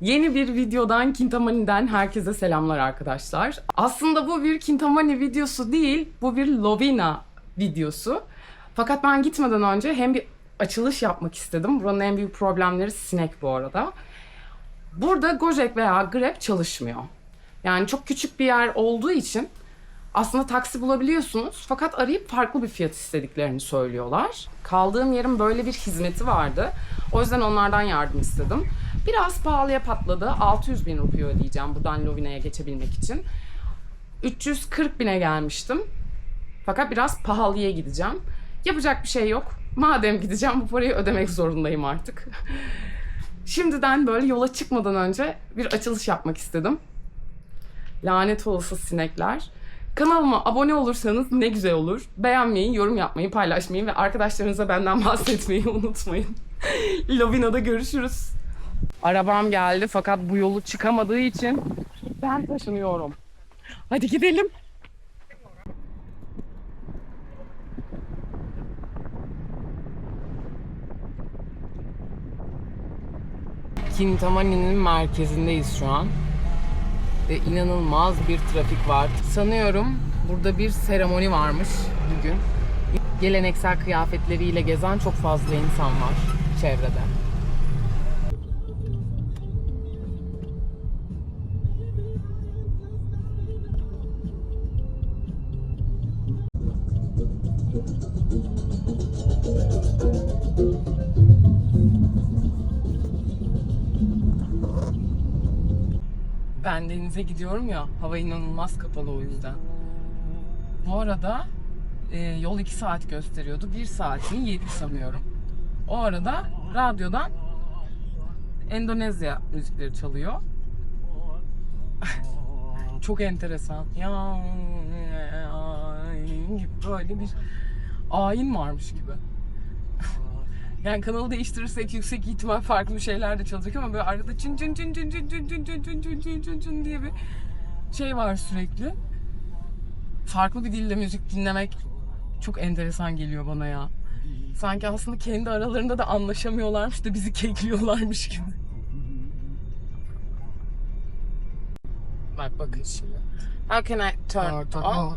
Yeni bir videodan Kintamani'den herkese selamlar arkadaşlar. Aslında bu bir Kintamani videosu değil, bu bir Lovina videosu. Fakat ben gitmeden önce hem bir açılış yapmak istedim. Buranın en büyük problemleri sinek bu arada. Burada Gojek veya Grab çalışmıyor. Yani çok küçük bir yer olduğu için aslında taksi bulabiliyorsunuz fakat arayıp farklı bir fiyat istediklerini söylüyorlar. Kaldığım yerin böyle bir hizmeti vardı. O yüzden onlardan yardım istedim. Biraz pahalıya patladı. 600 bin rupiye ödeyeceğim buradan Lovina'ya geçebilmek için. 340 bine gelmiştim. Fakat biraz pahalıya gideceğim. Yapacak bir şey yok. Madem gideceğim bu parayı ödemek zorundayım artık. Şimdiden böyle yola çıkmadan önce bir açılış yapmak istedim. Lanet olası sinekler. Kanalıma abone olursanız ne güzel olur. Beğenmeyi, yorum yapmayı, paylaşmayı ve arkadaşlarınıza benden bahsetmeyi unutmayın. Lovina'da görüşürüz. Arabam geldi fakat bu yolu çıkamadığı için ben taşınıyorum. Hadi gidelim. Kintamani'nin merkezindeyiz şu an. Ve inanılmaz bir trafik var. Sanıyorum burada bir seremoni varmış bugün. Geleneksel kıyafetleriyle gezen çok fazla insan var çevrede. Ben denize gidiyorum ya, hava inanılmaz kapalı o yüzden. Bu arada e, yol 2 saat gösteriyordu. 1 saatin 7 sanıyorum. O arada radyodan Endonezya müzikleri çalıyor. Çok enteresan. Ya böyle bir ayin varmış gibi. Yani kanalı değiştirirsek yüksek ihtimal farklı şeyler de çalacak ama böyle arada çın çın çın çın çın çın çın çın çın çın çın çın çın diye bir şey var sürekli. Farklı bir dilde müzik dinlemek çok enteresan geliyor bana ya. Sanki aslında kendi aralarında da anlaşamıyorlarmış da bizi kekliyorlarmış gibi. Bak bakın şimdi. How can I turn Ờ, turn, on? oh,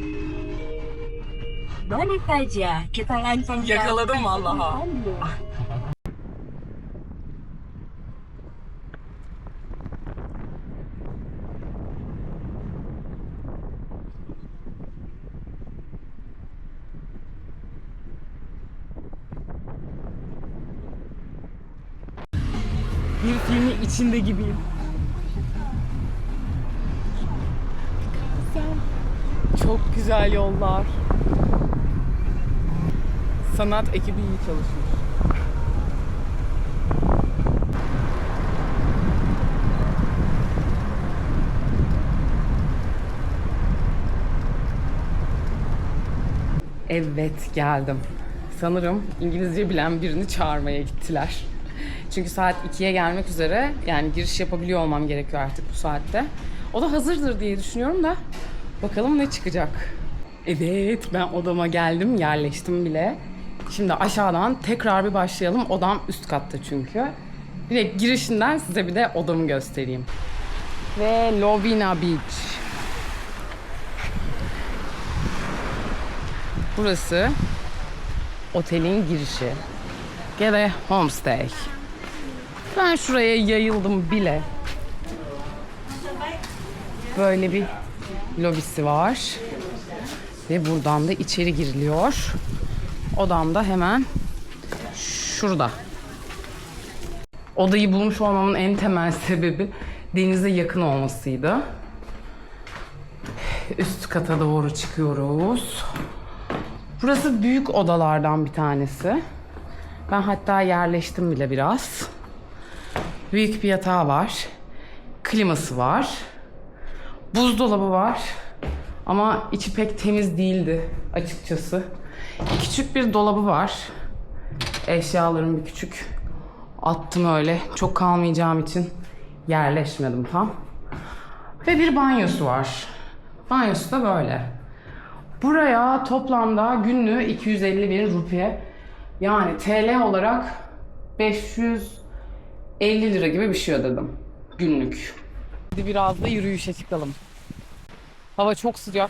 Balik aja, kita lancang Yakaladım vallahi. Bir filmin içinde gibiyim. Çok güzel yollar. Sanat ekibi iyi çalışmış. Evet geldim. Sanırım İngilizce bilen birini çağırmaya gittiler. Çünkü saat 2'ye gelmek üzere yani giriş yapabiliyor olmam gerekiyor artık bu saatte. O da hazırdır diye düşünüyorum da bakalım ne çıkacak. Evet ben odama geldim yerleştim bile. Şimdi aşağıdan tekrar bir başlayalım. Odam üst katta çünkü. Direkt girişinden size bir de odamı göstereyim. Ve Lovina Beach. Burası otelin girişi. Geve Homestay. Ben şuraya yayıldım bile. Böyle bir lobisi var. Ve buradan da içeri giriliyor. Odam da hemen şurada. Odayı bulmuş olmamın en temel sebebi denize yakın olmasıydı. Üst kata doğru çıkıyoruz. Burası büyük odalardan bir tanesi. Ben hatta yerleştim bile biraz. Büyük bir yatağı var. Kliması var. Buzdolabı var. Ama içi pek temiz değildi açıkçası. Küçük bir dolabı var. Eşyalarımı bir küçük attım öyle. Çok kalmayacağım için yerleşmedim tam. Ve bir banyosu var. Banyosu da böyle. Buraya toplamda günlüğü 250 bin rupiye yani TL olarak 550 lira gibi bir şey ödedim günlük. Hadi biraz da yürüyüşe çıkalım. Hava çok sıcak.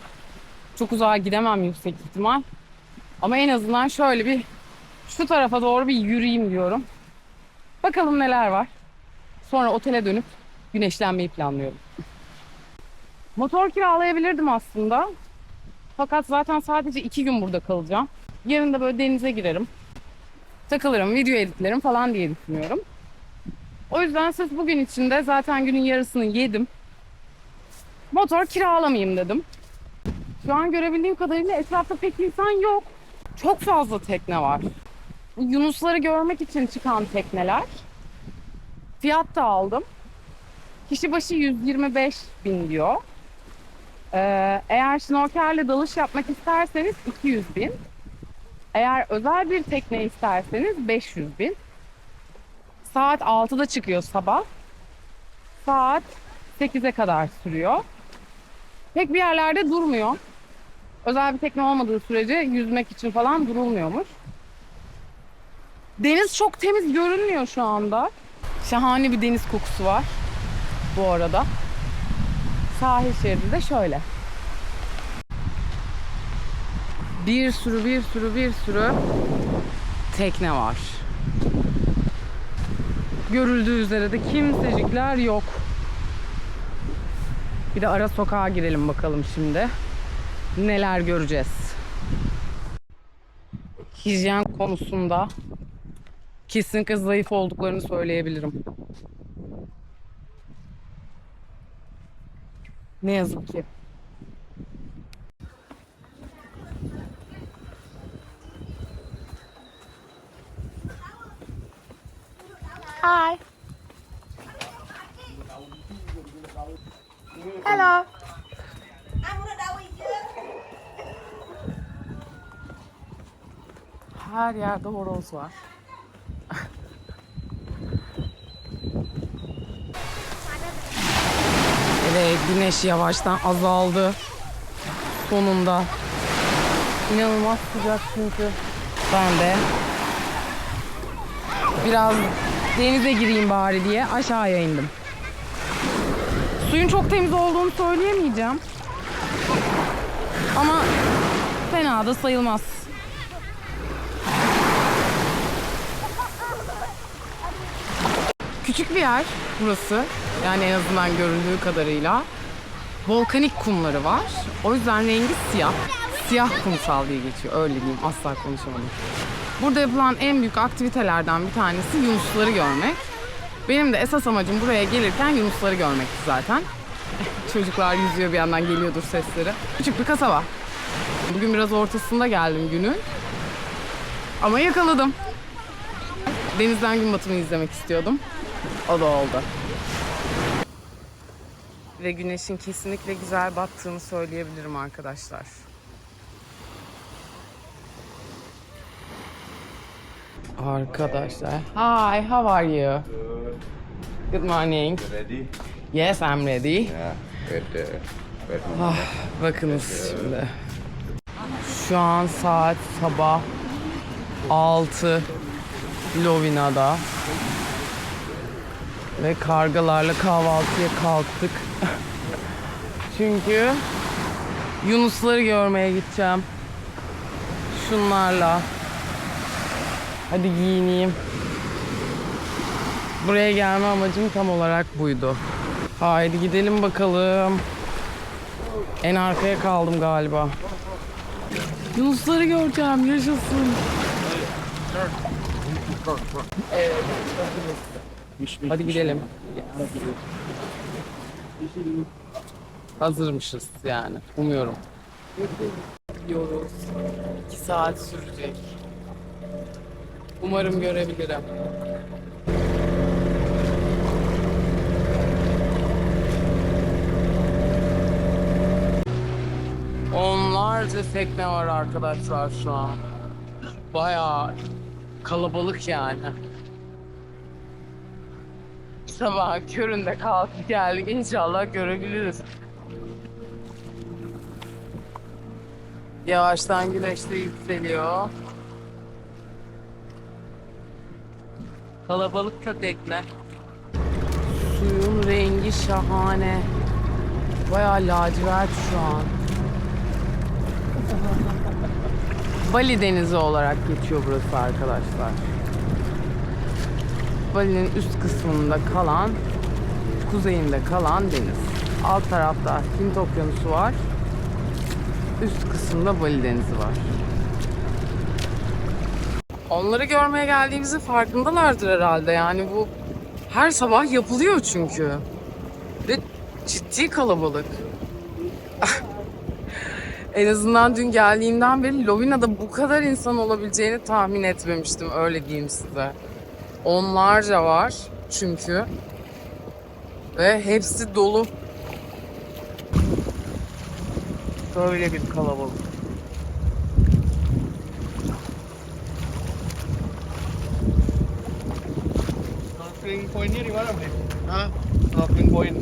Çok uzağa gidemem yüksek ihtimal. Ama en azından şöyle bir şu tarafa doğru bir yürüyeyim diyorum. Bakalım neler var. Sonra otele dönüp güneşlenmeyi planlıyorum. Motor kiralayabilirdim aslında. Fakat zaten sadece iki gün burada kalacağım. Yarın da böyle denize girerim. Takılırım, video editlerim falan diye düşünüyorum. O yüzden sırf bugün içinde zaten günün yarısını yedim. Motor kiralamayayım dedim. Şu an görebildiğim kadarıyla etrafta pek insan yok. Çok fazla tekne var. Yunusları görmek için çıkan tekneler. Fiyat da aldım. Kişi başı 125 bin diyor. Ee, eğer şnorkelle dalış yapmak isterseniz 200 bin. Eğer özel bir tekne isterseniz 500 bin. Saat 6'da çıkıyor sabah. Saat 8'e kadar sürüyor. Pek bir yerlerde durmuyor. Özel bir tekne olmadığı sürece yüzmek için falan durulmuyormuş. Deniz çok temiz görünmüyor şu anda. Şahane bir deniz kokusu var bu arada. Sahil şeridi de şöyle. Bir sürü bir sürü bir sürü tekne var. Görüldüğü üzere de kimsecikler yok. Bir de ara sokağa girelim bakalım şimdi. Neler göreceğiz. Hijyen konusunda kesinlikle zayıf olduklarını söyleyebilirim. Ne yazık ki. Hi. Hello. Her yerde horoz var. Evet güneş yavaştan azaldı. Sonunda. İnanılmaz sıcak çünkü. Ben de biraz denize gireyim bari diye aşağıya indim. Suyun çok temiz olduğunu söyleyemeyeceğim. Ama fena da sayılmaz. Küçük bir yer burası. Yani en azından göründüğü kadarıyla. Volkanik kumları var. O yüzden rengi siyah. Siyah kumsal diye geçiyor. Öyle diyeyim. Asla konuşamadım. Burada yapılan en büyük aktivitelerden bir tanesi yunusları görmek. Benim de esas amacım buraya gelirken yunusları görmekti zaten. Çocuklar yüzüyor bir yandan geliyordur sesleri. Küçük bir kasaba. Bugün biraz ortasında geldim günün. Ama yakaladım. Denizden gün batımı izlemek istiyordum. O da oldu. Ve güneşin kesinlikle güzel battığını söyleyebilirim arkadaşlar. Arkadaşlar. Hi, how are you? Good morning. Ready? Yes, I'm ready. Yeah. Wait, wait a Ah, bakınız şimdi. Şu an saat sabah 6 Lovina'da. Ve kargalarla kahvaltıya kalktık. Çünkü Yunusları görmeye gideceğim. Şunlarla. Hadi giyineyim. Buraya gelme amacım tam olarak buydu. Haydi gidelim bakalım. En arkaya kaldım galiba. Yunusları göreceğim, yaşasın. Evet, Hadi gidelim. Hazırmışız yani, umuyorum. Gidiyoruz. İki saat sürecek. Umarım görebilirim. Onlarca tekne var arkadaşlar şu an. Bayağı kalabalık yani. Sabah köründe kalkıp geldik. İnşallah görebiliriz. Yavaştan güneş de yükseliyor. Kalabalık köpekler. Suyun rengi şahane. Bayağı lacivert şu an. Bali Denizi olarak geçiyor burası arkadaşlar. Bali'nin üst kısmında kalan, kuzeyinde kalan deniz. Alt tarafta Hint Okyanusu var. Üst kısımda Bali Denizi var. Onları görmeye geldiğimizin farkındalardır herhalde. Yani bu her sabah yapılıyor çünkü. Ve ciddi kalabalık. en azından dün geldiğimden beri Lovina'da bu kadar insan olabileceğini tahmin etmemiştim. Öyle diyeyim size. Onlarca var çünkü. Ve hepsi dolu. Böyle bir kalabalık. Snorkeling point ni di mana, Bre? Ha? Snorkeling point.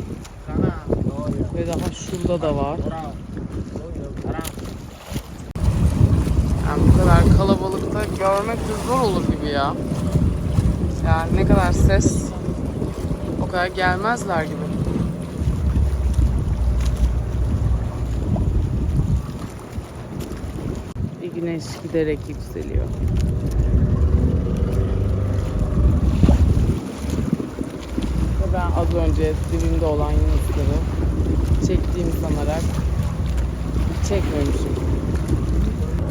Ve daha şurada da var. Yani bu kadar kalabalıkta görmek de zor olur gibi ya. Yani ne kadar ses o kadar gelmezler gibi. Bir güneş giderek yükseliyor. Ve ben az önce dibimde olan yunusları çektiğimi sanarak çekmemişim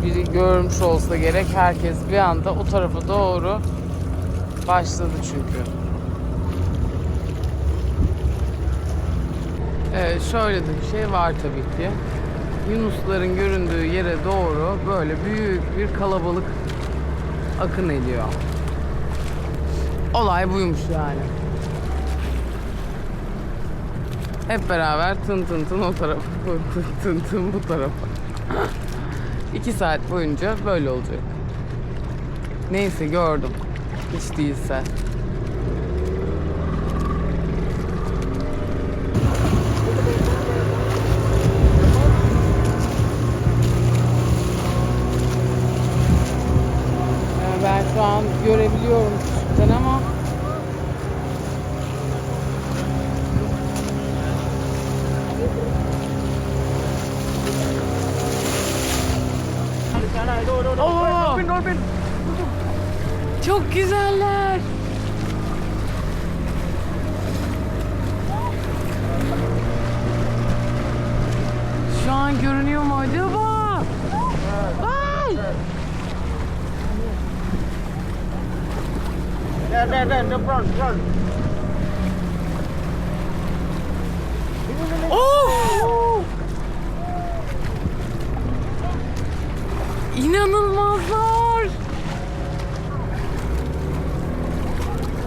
biri görmüş olsa gerek herkes bir anda o tarafa doğru başladı çünkü. Evet şöyle de bir şey var tabii ki. Yunusların göründüğü yere doğru böyle büyük bir kalabalık akın ediyor. Olay buymuş yani. Hep beraber tın tın tın o tarafa, tın tın tın bu tarafa. İki saat boyunca böyle olacak. Neyse gördüm. Hiç değilse. Yani ben şu an görebiliyorum küçükten ama Sana itu, itu, itu. Oo. Dolphin, dolphin. çok güzeller. Şu an görünüyor mu acaba? Ay! There, front, front. Of! İnanılmazlar.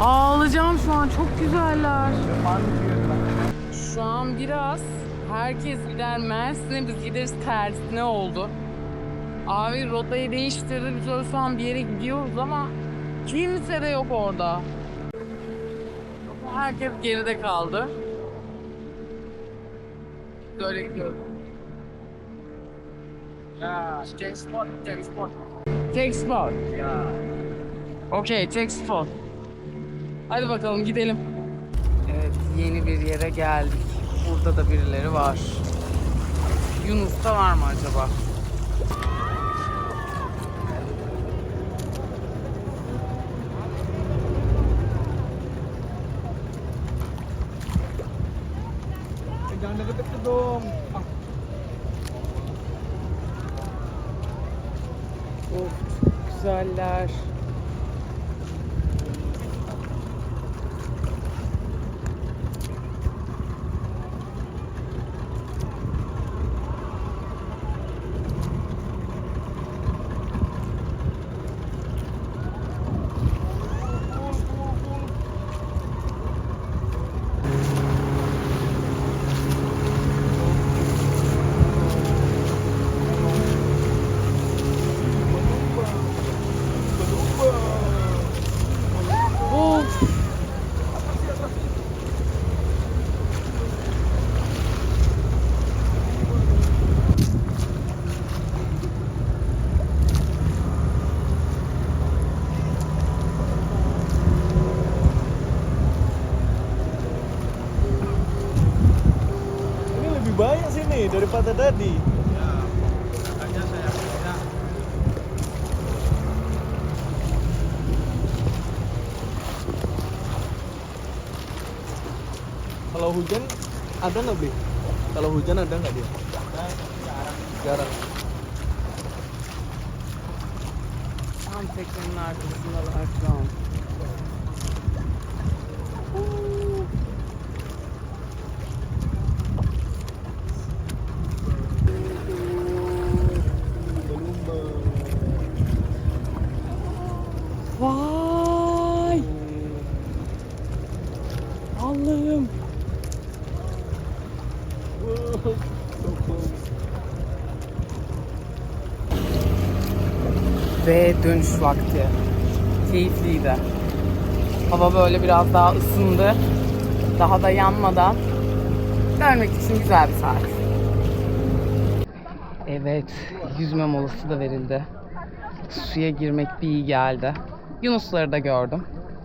Ağlayacağım şu an. Çok güzeller. Şu an biraz herkes gider Mersin'e biz gideriz tersine oldu. Abi rotayı değiştirdi. Biz öyle şu an bir yere gidiyoruz ama kimse de yok orada. Herkes geride kaldı. Böyle gidiyoruz. Ya, check spot, check spot. Take spot. Ya. Okay, take spot. Hadi bakalım gidelim. Evet, yeni bir yere geldik. Burada da birileri var. Yunus'ta var mı acaba? kata tadi. Ya, kalau hujan ada nggak beli kalau hujan ada nggak dia jarang. Jarang. Vakti. Keyifliydi. Hava böyle biraz daha ısındı. Daha da yanmadan dönmek için güzel bir saat. Evet, yüzme molası da verildi. Suya girmek bir iyi geldi. Yunusları da gördüm.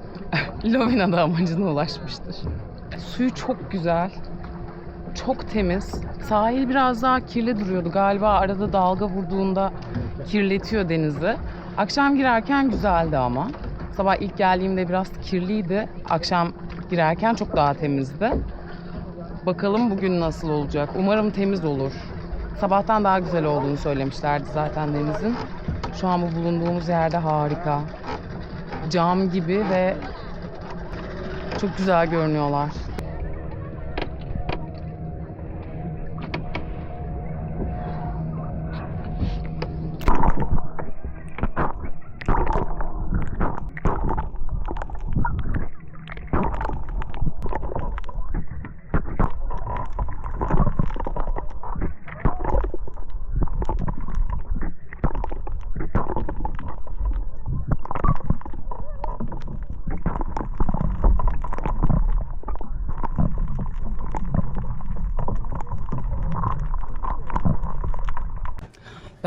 Lovina da amacına ulaşmıştır. Suyu çok güzel. Çok temiz. Sahil biraz daha kirli duruyordu. Galiba arada dalga vurduğunda kirletiyor denizi. Akşam girerken güzeldi ama. Sabah ilk geldiğimde biraz kirliydi. Akşam girerken çok daha temizdi. Bakalım bugün nasıl olacak. Umarım temiz olur. Sabahtan daha güzel olduğunu söylemişlerdi zaten denizin. Şu an bu bulunduğumuz yerde harika. Cam gibi ve çok güzel görünüyorlar.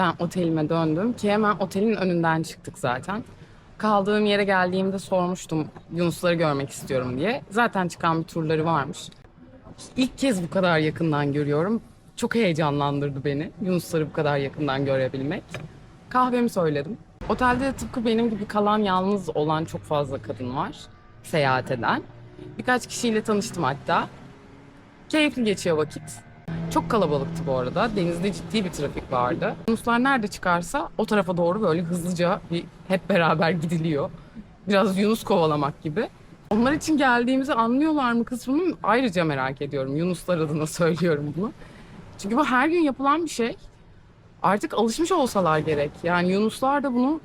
Ben otelime döndüm ki hemen otelin önünden çıktık zaten. Kaldığım yere geldiğimde sormuştum Yunusları görmek istiyorum diye. Zaten çıkan bir turları varmış. İlk kez bu kadar yakından görüyorum. Çok heyecanlandırdı beni Yunusları bu kadar yakından görebilmek. Kahvemi söyledim. Otelde tıpkı benim gibi kalan yalnız olan çok fazla kadın var. Seyahat eden. Birkaç kişiyle tanıştım hatta. Keyifli geçiyor vakit. Çok kalabalıktı bu arada. Denizde ciddi bir trafik vardı. Yunuslar nerede çıkarsa o tarafa doğru böyle hızlıca bir hep beraber gidiliyor. Biraz Yunus kovalamak gibi. Onlar için geldiğimizi anlıyorlar mı kısmını ayrıca merak ediyorum. Yunuslar adına söylüyorum bunu. Çünkü bu her gün yapılan bir şey. Artık alışmış olsalar gerek. Yani Yunuslar da bunu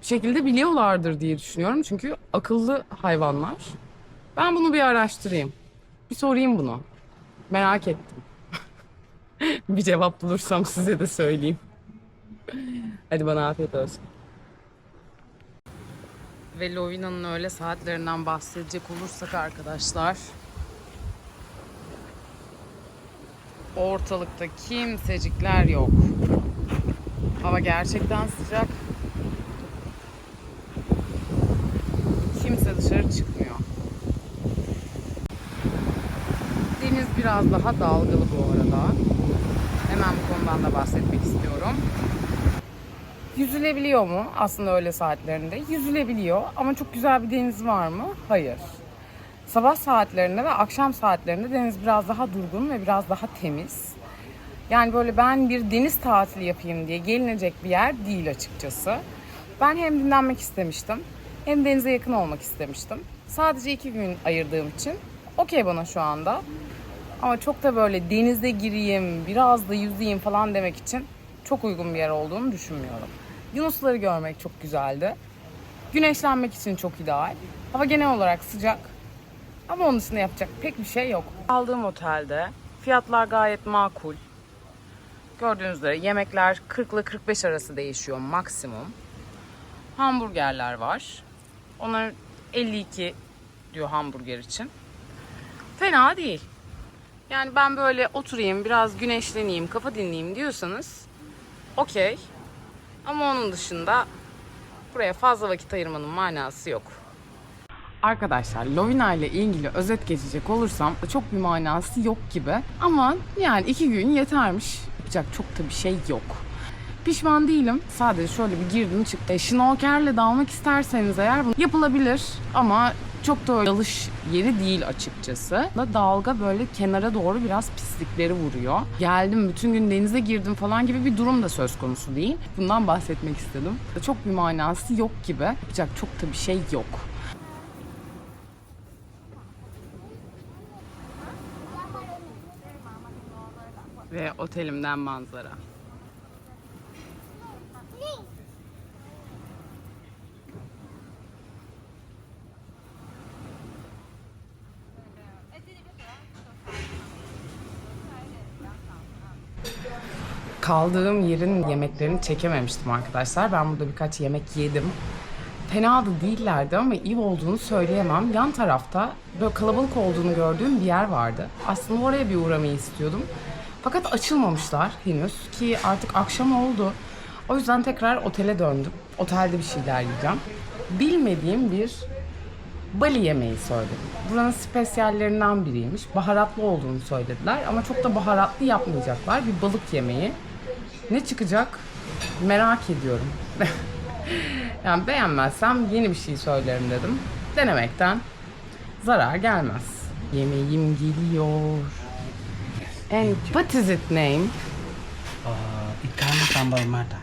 bir şekilde biliyorlardır diye düşünüyorum. Çünkü akıllı hayvanlar. Ben bunu bir araştırayım. Bir sorayım bunu. Merak ettim. bir cevap bulursam size de söyleyeyim. Hadi bana afiyet olsun. Ve Lovina'nın öğle saatlerinden bahsedecek olursak arkadaşlar. Ortalıkta kimsecikler yok. Hava gerçekten sıcak. Kimse dışarı çıkmıyor. Deniz biraz daha dalgalı bu arada. Hemen bu konudan da bahsetmek istiyorum. Yüzülebiliyor mu? Aslında öğle saatlerinde. Yüzülebiliyor ama çok güzel bir deniz var mı? Hayır. Sabah saatlerinde ve akşam saatlerinde deniz biraz daha durgun ve biraz daha temiz. Yani böyle ben bir deniz tatili yapayım diye gelinecek bir yer değil açıkçası. Ben hem dinlenmek istemiştim hem denize yakın olmak istemiştim. Sadece iki gün ayırdığım için okey bana şu anda. Ama çok da böyle denize gireyim, biraz da yüzeyim falan demek için çok uygun bir yer olduğunu düşünmüyorum. Yunusları görmek çok güzeldi. Güneşlenmek için çok ideal. Hava genel olarak sıcak. Ama onun dışında yapacak pek bir şey yok. Aldığım otelde fiyatlar gayet makul. Gördüğünüz üzere yemekler 40 ile 45 arası değişiyor maksimum. Hamburgerler var. Onlar 52 diyor hamburger için. Fena değil. Yani ben böyle oturayım, biraz güneşleneyim, kafa dinleyeyim diyorsanız okey. Ama onun dışında buraya fazla vakit ayırmanın manası yok. Arkadaşlar Lovina ile ilgili özet geçecek olursam çok bir manası yok gibi. Ama yani iki gün yetermiş. Yapacak çok da bir şey yok. Pişman değilim. Sadece şöyle bir girdim çıktım. E, şnorkerle dalmak isterseniz eğer yapılabilir ama çok da dalış yeri değil açıkçası. Da Dalga böyle kenara doğru biraz pislikleri vuruyor. Geldim bütün gün denize girdim falan gibi bir durum da söz konusu değil. Bundan bahsetmek istedim. Çok bir manası yok gibi. Yapacak çok da bir şey yok. Ve otelimden manzara. Kaldığım yerin yemeklerini çekememiştim arkadaşlar. Ben burada birkaç yemek yedim. Fena da değillerdi ama iyi olduğunu söyleyemem. Yan tarafta böyle kalabalık olduğunu gördüğüm bir yer vardı. Aslında oraya bir uğramayı istiyordum. Fakat açılmamışlar henüz ki artık akşam oldu. O yüzden tekrar otele döndüm. Otelde bir şeyler yiyeceğim. Bilmediğim bir Bali yemeği söyledim. Buranın spesiyallerinden biriymiş. Baharatlı olduğunu söylediler ama çok da baharatlı yapmayacaklar. Bir balık yemeği. Ne çıkacak merak ediyorum. yani beğenmezsem yeni bir şey söylerim dedim. Denemekten zarar gelmez. Yemeğim geliyor. And what is it name? Uh, ikan sambal mata.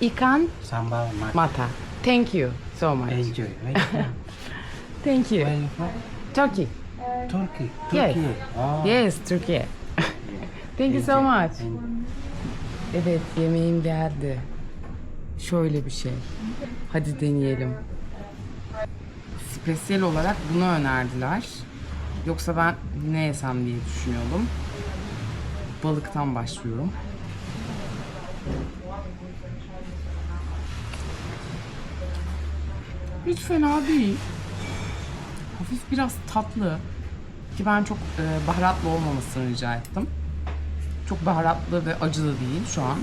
Ikan Sambal mata. mata. Thank you so much. Enjoy. Thank you. Where you from? Turkey. Turkey. Yes. Turkey. Oh. Yes, Türkiye. Thank you so much. Evet, yemeğim geldi. Şöyle bir şey. Hadi deneyelim. Spesiyel olarak bunu önerdiler. Yoksa ben ne yesem diye düşünüyordum. Balıktan başlıyorum. Hiç fena değil. Hafif biraz tatlı. Ki ben çok e, baharatlı olmamasını rica ettim. Çok baharatlı ve acı değil şu an.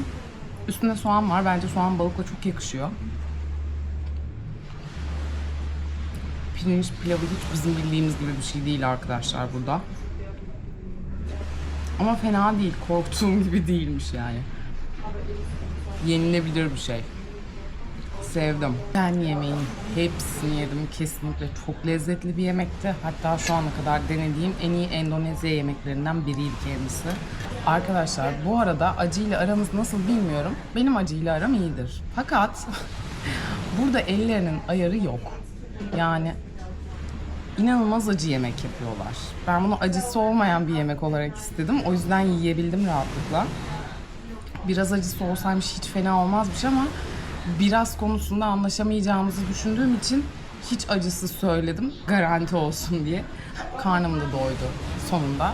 Üstünde soğan var. Bence soğan balıkla çok yakışıyor. Pirinç pilavı hiç bizim bildiğimiz gibi bir şey değil arkadaşlar burada. Ama fena değil. Korktuğum gibi değilmiş yani. Yenilebilir bir şey. Sevdim. Ben yemeğin hepsini yedim. Kesinlikle çok lezzetli bir yemekti. Hatta şu ana kadar denediğim en iyi Endonezya yemeklerinden biriydi kendisi. Arkadaşlar bu arada acıyla aramız nasıl bilmiyorum. Benim acıyla aram iyidir. Fakat burada ellerinin ayarı yok. Yani inanılmaz acı yemek yapıyorlar. Ben bunu acısı olmayan bir yemek olarak istedim. O yüzden yiyebildim rahatlıkla. Biraz acısı olsaymış hiç fena olmazmış ama biraz konusunda anlaşamayacağımızı düşündüğüm için hiç acısız söyledim. Garanti olsun diye. Karnım da doydu sonunda.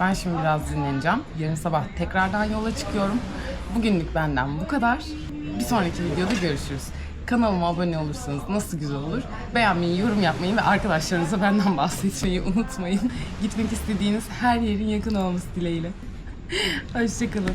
Ben şimdi biraz dinleneceğim. Yarın sabah tekrardan yola çıkıyorum. Bugünlük benden bu kadar. Bir sonraki videoda görüşürüz. Kanalıma abone olursanız nasıl güzel olur. Beğenmeyi, yorum yapmayı ve arkadaşlarınıza benden bahsetmeyi unutmayın. Gitmek istediğiniz her yerin yakın olması dileğiyle. Hoşçakalın.